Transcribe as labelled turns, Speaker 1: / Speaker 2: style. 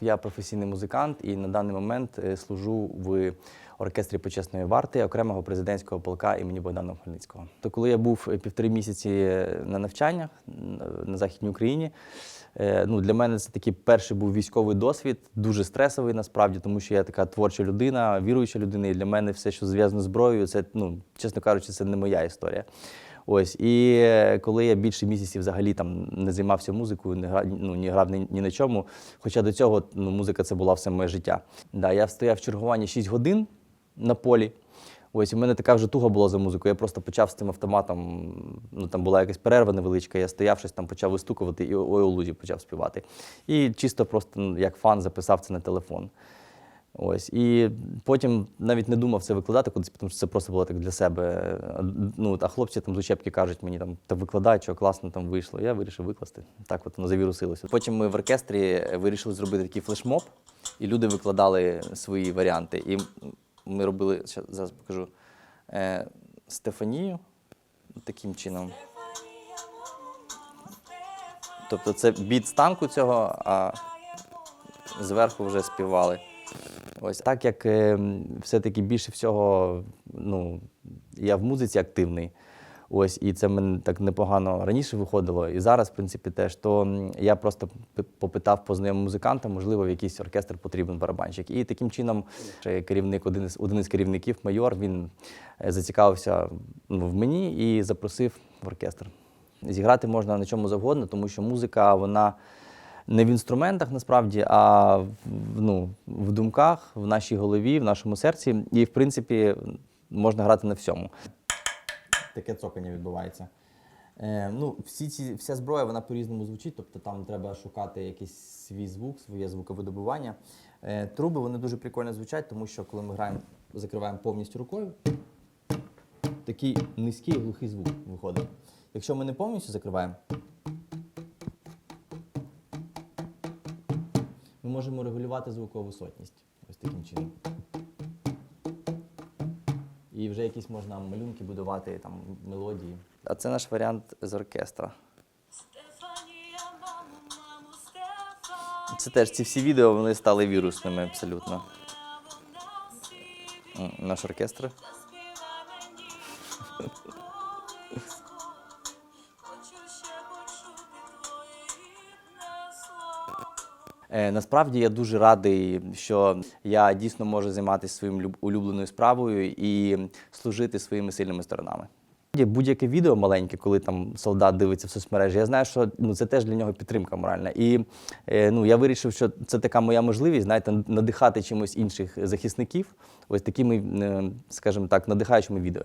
Speaker 1: Я професійний музикант і на даний момент е, служу в оркестрі почесної варти окремого президентського полка імені Богдана Хмельницького. То коли я був е, півтори місяці е, на навчаннях на Західній Україні, ну, для мене це такий перший був військовий досвід, дуже стресовий насправді, тому що я така творча людина, віруюча людина, і для мене все, що зв'язано з зброєю, це, ну, чесно кажучи, це не моя історія. Ось і е, коли я більше місяців взагалі там не займався музикою, не гра, ну, ні грав ні, ні на чому. Хоча до цього ну, музика це була все моє життя. Да, я стояв в чергуванні 6 годин на полі. Ось у мене така вже туга була за музикою. Я просто почав з цим автоматом. Ну там була якась перерва невеличка. Я стояв щось там, почав вистукувати і ой у лузі почав співати. І чисто просто ну, як фан записав це на телефон. Ось і потім навіть не думав це викладати кудись, тому що це просто було так для себе. Ну а хлопці там з учебки кажуть мені там та викладай, що класно там вийшло. Я вирішив викласти. Так от воно завірусилося. Потім ми в оркестрі вирішили зробити такий флешмоб, і люди викладали свої варіанти. І ми робили зараз покажу е, Стефанію таким чином. Тобто це біт з танку цього, а зверху вже співали. Ось так як е, все-таки більше всього, ну, я в музиці активний. Ось, і це мене так непогано раніше виходило, і зараз, в принципі, теж. То я просто попитав по знайомим музикантам, можливо, в якийсь оркестр потрібен барабанщик. І таким чином, керівник, один із, один із керівників, майор, він е, зацікавився ну, в мені і запросив в оркестр. Зіграти можна на чому завгодно, тому що музика, вона не в інструментах насправді, а ну, в думках, в нашій голові, в нашому серці. І, в принципі, можна грати на всьому. Таке цокання відбувається. Е, ну, всі ці, вся зброя вона по-різному звучить, тобто там треба шукати якийсь свій звук, своє звуковидобування. Е, труби вони дуже прикольно звучать, тому що коли ми граємо, закриваємо повністю рукою, такий низький глухий звук виходить. Якщо ми не повністю закриваємо, ми можемо регулювати звукову висотність ось таким чином. І вже якісь можна малюнки будувати, там, мелодії. А це наш варіант з оркестра. Це теж ці всі відео вони стали вірусними абсолютно. Наш оркестр. Насправді я дуже радий, що я дійсно можу займатися своїм люб- улюбленою справою і служити своїми сильними сторонами. Будь-яке відео маленьке, коли там солдат дивиться в соцмережі, я знаю, що ну, це теж для нього підтримка моральна. І е, ну, я вирішив, що це така моя можливість, знаєте, надихати чимось інших захисників, ось такими, е, скажімо так, надихаючими відео.